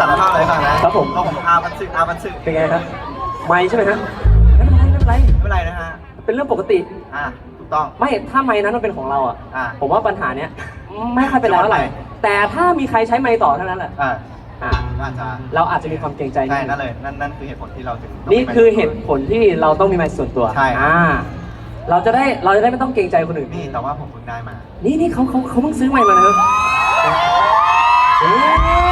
สารภาพเลยก่อนนะครับผม ก็ผมอาบัตสึอาบัตสึเป็นไงครับไม่ใช่ไหมฮะไม่เป็นไรไม่เป็นไรไม่เป็นไรนะฮะเป็นเรื่องปกติ อ่าถูกต้อง ไม่ถ้าไม้นั้นมันเป็นของเราอะอ่าผมว่าปัญหาเนี้ยไม่ค่อยเป็นไรเท่าไหร่จะว่าไปแต่ถ้ามีใครใช้ไม้ต่อเท่านั้นแหละอ่าอ่าน่าจะเราอาจจะมีความเกรงใจนิดใช่นึงนั่นเลยนั่นนั่นคือเหตุผลที่เราถึงต้งนี่ไปคือเหตุผลที่เราต้องมีไม้ส่วนตัวใช่อ่าเราจะได้เราจะได้ไม่ต้องเกรงใจคนอื่นนี่แต่ว่าผมเพิ่งได้มา นี่นี่เขาเขาเขาเพิ่งซื้อไม้มานะครับ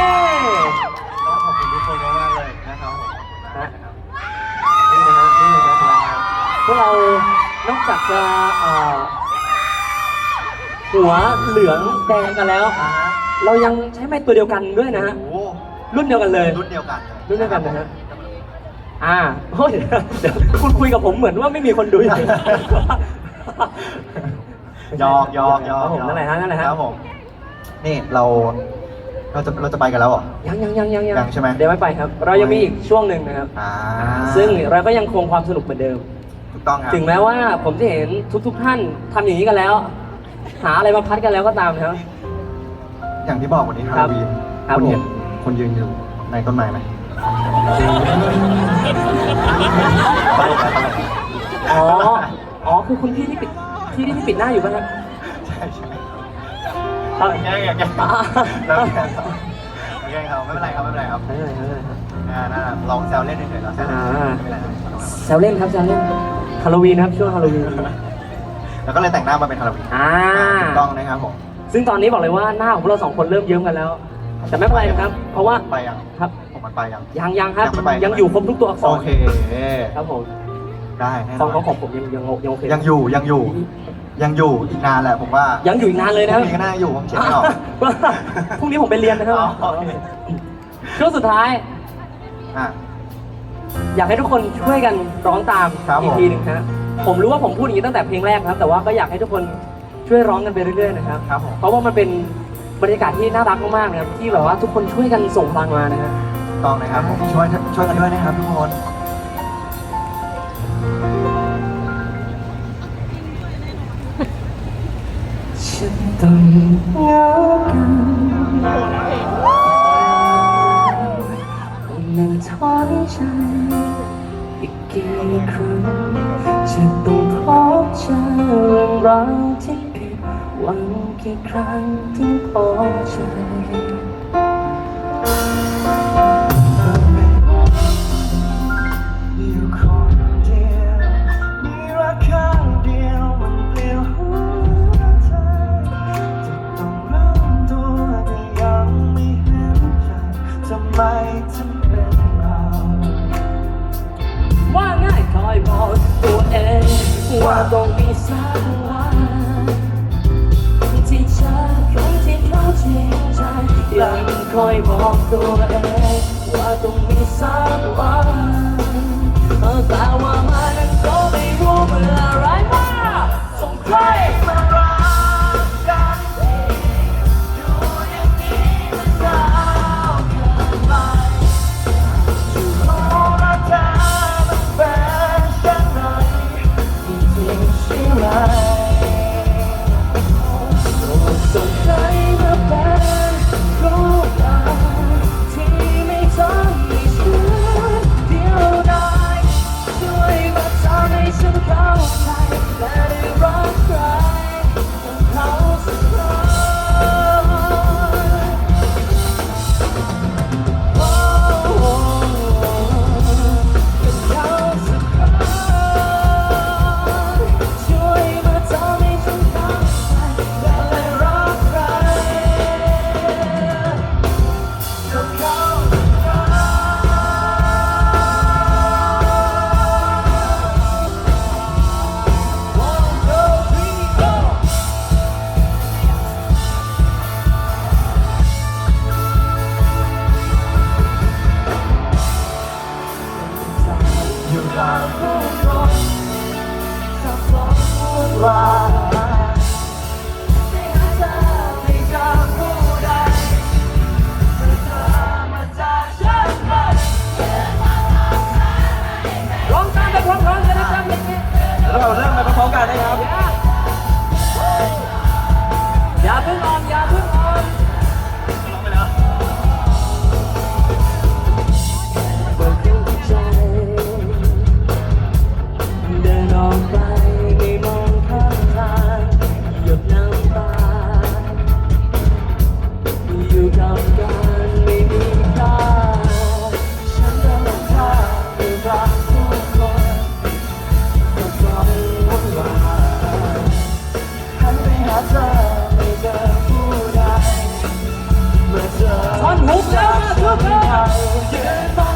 เรานอกจากจะเอ่อหัวเหลืองแดงกันแล้ว อ่าฮะเรายังใช้ไม้ตัวเดียวกันด้วยนะฮะ โอ้โหรุ่นเดียวกันเลย รุ่นเดียวกันลรุ่นเดียวกันนะฮะ อ่าโอ้ยเดี๋ยวคุณคุยกับผมเหมือนว่าไม่มีคนดูอยู่หยอกหยอกหยอกครับผมนั่นแหละฮะนั่นแหละฮะครับผมนี่เราเราจะเราจะไปกันแล้วเหรอ ยังยังยังยังยังใช่ไหม เดี๋ยวไม่ไปครับ เรายังมีอีกช่วงหนึ่งนะครับ อ่าซึ่งเราก็ยังคงความสนุกเหมือนเดิม ถูกต้องครับถึงแม้ว่าผมจะเห็นทุก ๆ ท่านทำอย่างนี้กันแล้ว หาอะไรมาพัดกันแล้วก็ตามนะครับ อย่างที่บอกวันนี้ครัฮาบโลวีนครับณเห็นผม คนยืนอยู่ในต้นไม้ไหมอ๋อ อ๋อ คือคุณพี่ที่ปิดที่ที่ปิดหน้าอยู่ป่ะครับใช่ใช่ครับแกล้งอย่าแกล้งอ่าแล้วแกล้งเขาแกล้งเขาไม่เป็นไรครับไม่เป็นไรครับ ไม่เป็นไรไม่เป็นไรครับอ่าน่าลองแซวเล่นเฉยๆแล้วแซวเล่นอ่า ไม่เป็นไรครับแซวเล่นครับแซวเล่น ฮาโลวีนครับช่วงฮาโลวีน แล้วก็เลยแต่งหน้ามาเป็นฮาโลวีนอ่า ถูกต้องนะครับผมซึ่งตอนนี้บอกเลยว่าหน้าของพวกเราสองคนเริ่มเยิ้มกันแล้ว แต่ไม่เป็นไรนะครับ เพราะว่าไปยังครับผมมันไปยัง ยังยังครับยังไม่ไป ยังอยู่ครบทุกตัวอักษโอรเค ครับผมได้แน่นขอองนของของผมยังยังยังโอเคยังอยู่ยังอยู่ ยังอยู่อีกนานแหละผมว่ายังอยู่อีกนานเลยพนะรุ่งนี้ก็น่าอยู่ผมเช็คไม่ออก พรุ่งนี้ผมไปเรียนนะครับอ๋อโอเค ช่วงสุดท้าย อะ อยากให้ทุกคนช่วยกันร้องตามครับอีกผมทีหนึ่งครับผมรู้ว่าผมพูดอย่างนี้ตั้งแต่เพลงแรกครับ แต่ว่าก็อยากให้ทุกคนช่วยร้องกันไปเรื่อยๆนะครับ ครับผม เพราะว่ามันเป็นบรรยากาศที่น่ารักมากๆนะครับ ที่แบบว่าทุกคนช่วยกันส่งพลังมานะฮะถูกต้องนะครับผมช่วยช่วยกันด้วยนะครับทุกคน ฉันต้องเหงากัน จอีกกี่ครั้งจะต้องพบเจอเรื่องราวที่ผิดหวังกี่ครั้งถึงพอใจ คอ องไกไม่มองข้างทางหยดน้ำตา อยู่กับกันไม่มีค่าฉันก็รักเธอรักทุกคนก็ต้งวุ่นวายหันไปหาเธอไม่เจอผู้ใดมื่เจอท่นฮุบ้าทุกคน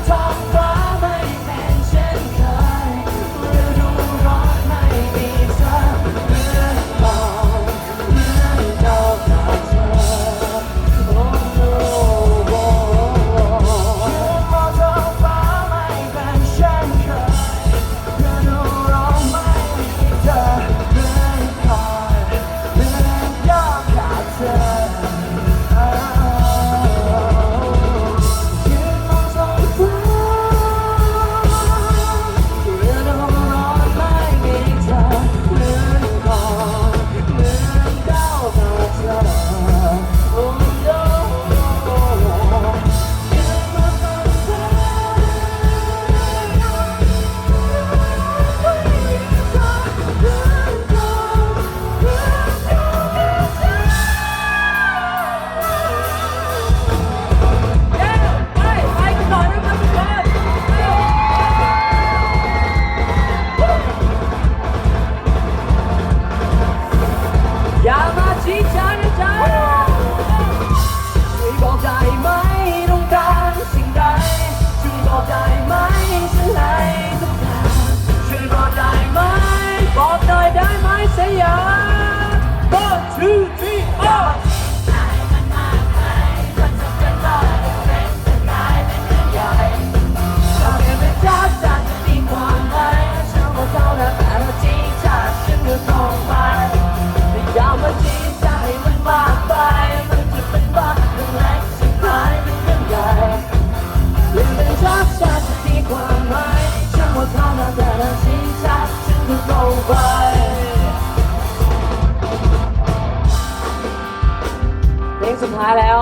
ท้ายแล้ว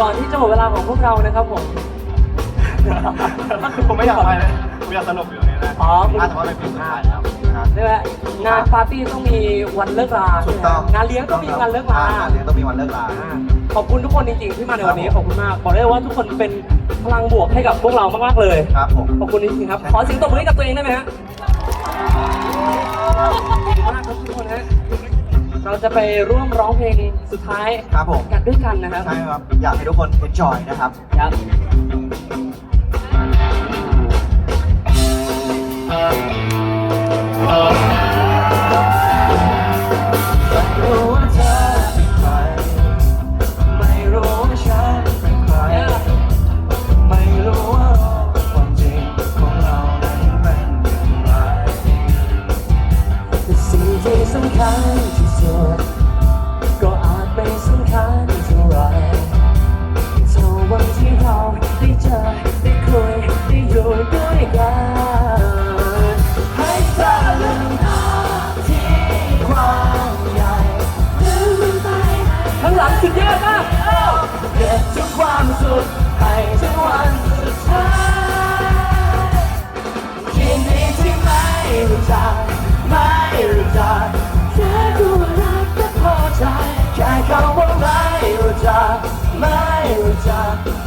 ก่อนที่จะหมดเวลาของพวกเรานะครับผม ผมไม่อยากไปเลยผมอยากสนุกอยู่นี่นะอ๋อคุณแต่ว่าเป็นปีสุดท้ายแล้วนะครับ ใช่ไหมงานปาร์ตี้ต้องมีวันเลิกลาถูกต้อง งานเลี้ยงต้องมีวันเลิกลางานเลี้ยงต้องมีวันเลิกลาอ่าขอบคุณทุกคนจริงๆที่มาในวันนี้ ขอบคุณมาก บอกได้เลยว่าทุกคนเป็นพลังบวกให้กับพวกเรามากๆเลย ครับผม ขอบคุณจริงๆครับ ขอเสิ่งตบมือให้กับตัวเองได้ไหมฮะ จะไปร่วมร้องเพลงสุดท้ายครับผม กันด้วยกันนะครับ ใช่ครับ อยากให้ทุกคน enjoy นะครับ ครับ แค่คำว่าไม่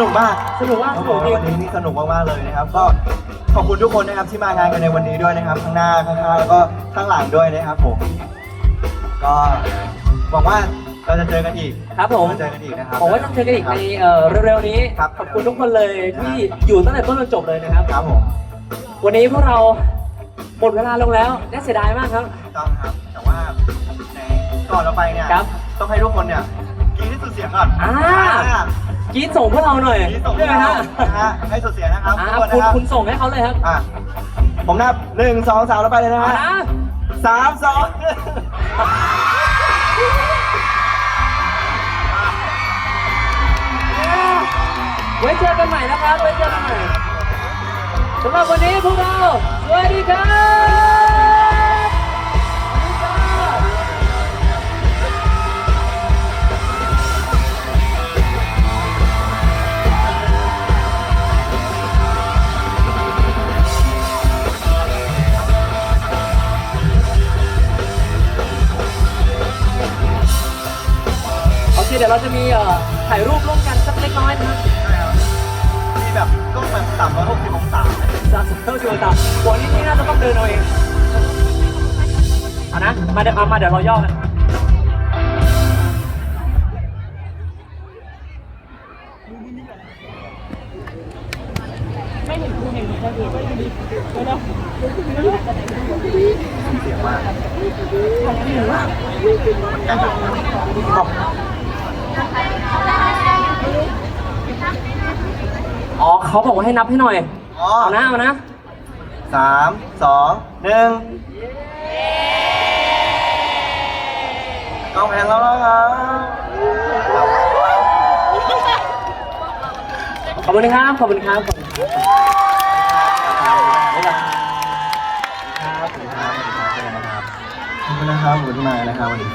นุกมากสนุกมากต้สองบนุอกกจริว่างวันนี้นี่สนุกมากๆเลยนะครับ ก็ขอบคุณทุกคนนะครับที่มางานกันในวันนี้ด้วยนะครับ ข้างหน้าข้างๆแล้วก็ข้างหลังด้วยนะครับผม ก็หวังว่าเราจะเจอกันอีกครับผมเจอกันอีกนะครับผมว่าจะเจอกันอีกในเอ่อเร็วๆนี้ครับขอบคุณทุกคนเลยที่อยู่ตั้งแต่ต้นจนจบเลยนะครับครับผมวันนี้พวกเราหมดเวลาลงแล้วน่าเสียดายมากครับถูกต้องครับ แต่ว่าในก่อนเราไปเนี่ยครับต้องให้ทุกคนเนี่ย กรีดให้สุดเสียงก่อนอ่าอ่า กรีดส่งพวกเราหน่อยกรีดส่งได้ไหมให้ฮะเรานะฮะให้สุดเสียงนะครับอ่าทุกคนคุณนะครับคุณส่งให้เขาเลยครับอะผมนับหนึ่งสองสามแล้วไปเลยนะเอาฮะนะสามสองหนึ่งไว้เจอกันใหม่นะครับไว้เจอกันใหม่สำหรับวันนี้พวกเราสวัสดีครับ มาเดี๋ยวมามาเดี๋ยวเราย่อกันเสียงมากขอบอ๋อเขาบอกว่าให้นับให้หน่อยอเอานะ เอานะสามสองหนึ่ง น้องแพงแล้วนะครับขอบคุณครับ ขอบคุณครับ ขอบคุณครับขอบคุณนะครับขอบคุณที่มานะครับวันนี้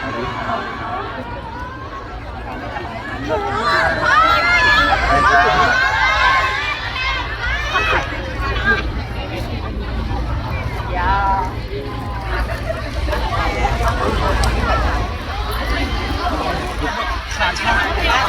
สวัสดีครับไปจ้า 场唱。来。